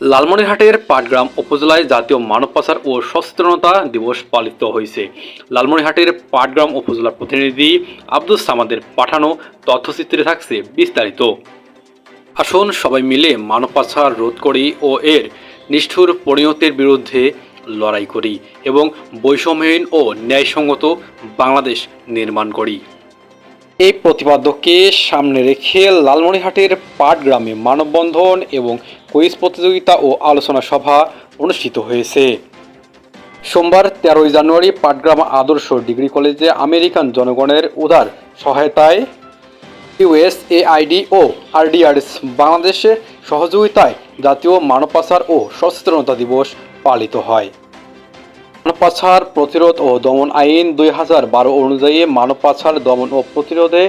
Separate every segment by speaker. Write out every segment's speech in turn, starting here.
Speaker 1: লালমনিরহাটের পাটগ্রাম উপজেলায় জাতীয় মানব পাচার ও সচেতনতা দিবস পালিত হয়েছে। লালমনিরহাটের পাটগ্রাম উপজেলার প্রতিনিধি আব্দুল সামাদের পাঠানো তথ্যচিত্রে থাকছে বিস্তারিত। আসুন সবাই মিলে মানব পাচার রোধ করি ও এর নিষ্ঠুর পরিণতির বিরুদ্ধে লড়াই করি এবং বৈষম্যহীন ও ন্যায়সঙ্গত বাংলাদেশ নির্মাণ করি। এই প্রতিপাদ্যকে সামনে রেখে লালমনিরহাটের পাটগ্রামে মানববন্ধন এবং কুইজ প্রতিযোগিতা ও আলোচনা সভা অনুষ্ঠিত হয়েছে। সোমবার তেরোই জানুয়ারি পাটগ্রাম আদর্শ ডিগ্রি কলেজে আমেরিকান জনগণের উদার সহায়তায় ইউএসএআইডি ও আরডিআরএস বাংলাদেশের সহযোগিতায় জাতীয় মানব পাচার ও সচেতনতা দিবস পালিত হয়। মানব পাচার প্রতিরোধ ও দমন আইন দুই হাজার বারো অনুযায়ী মানব পাচার দমন ও প্রতিরোধে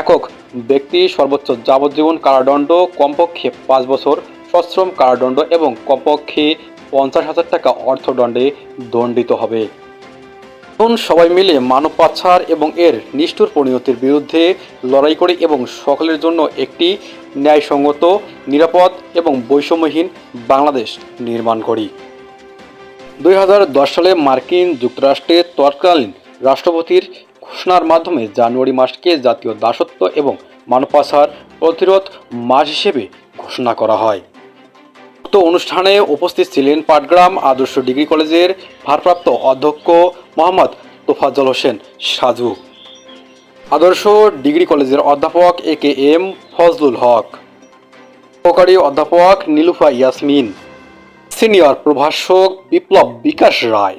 Speaker 1: একক ব্যক্তি সর্বোচ্চ যাবজ্জীবন কারাদণ্ড, কমপক্ষে পাঁচ বছর সশ্রম কারাদণ্ড এবং কমপক্ষে পঞ্চাশ হাজার টাকা অর্থদণ্ডে দণ্ডিত হবে। এখন সবাই মিলে মানব পাচার এবং এর নিষ্ঠুর পরিণতির বিরুদ্ধে লড়াই করি এবং সকলের জন্য একটি ন্যায়সঙ্গত, নিরাপদ এবং বৈষম্যহীন বাংলাদেশ নির্মাণ করি। দুই হাজার দশ সালে মার্কিন যুক্তরাষ্ট্রে তৎকালীন রাষ্ট্রপতির ঘোষণার মাধ্যমে জানুয়ারি মাসকে জাতীয় দাসত্ব এবং মানব পাচার প্রতিরোধ মাস হিসেবে ঘোষণা করা হয়। উক্ত অনুষ্ঠানে উপস্থিত ছিলেন পাটগ্রাম আদর্শ ডিগ্রি কলেজের ভারপ্রাপ্ত অধ্যক্ষ মোহাম্মদ তোফাজ্জল হোসেন সাজু। আদর্শ ডিগ্রি কলেজের অধ্যাপক এ কে এম ফজলুল হক। সহকারী অধ্যাপক নীলুফা ইয়াসমিন। সিনিয়র প্রভাষক বিপ্লব বিকাশ রায়।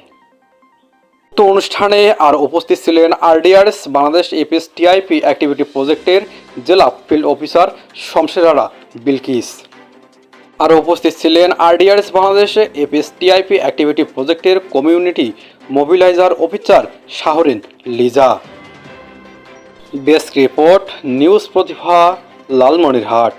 Speaker 1: উক্ত অনুষ্ঠানে আর উপস্থিত ছিলেন RDRS Bangladesh APS TIP activity প্রজেক্টের জেলা ফিল্ড অফিসার শমশের আরা বিলকিস। আর উপস্থিত ছিলেন আরডিআরএস বাংলাদেশে এপিএস টিআইপি অ্যাক্টিভিটি প্রজেক্টের community mobiliser officer Shahrin Liza. Desk report, news Protiva, Lalmonirhat.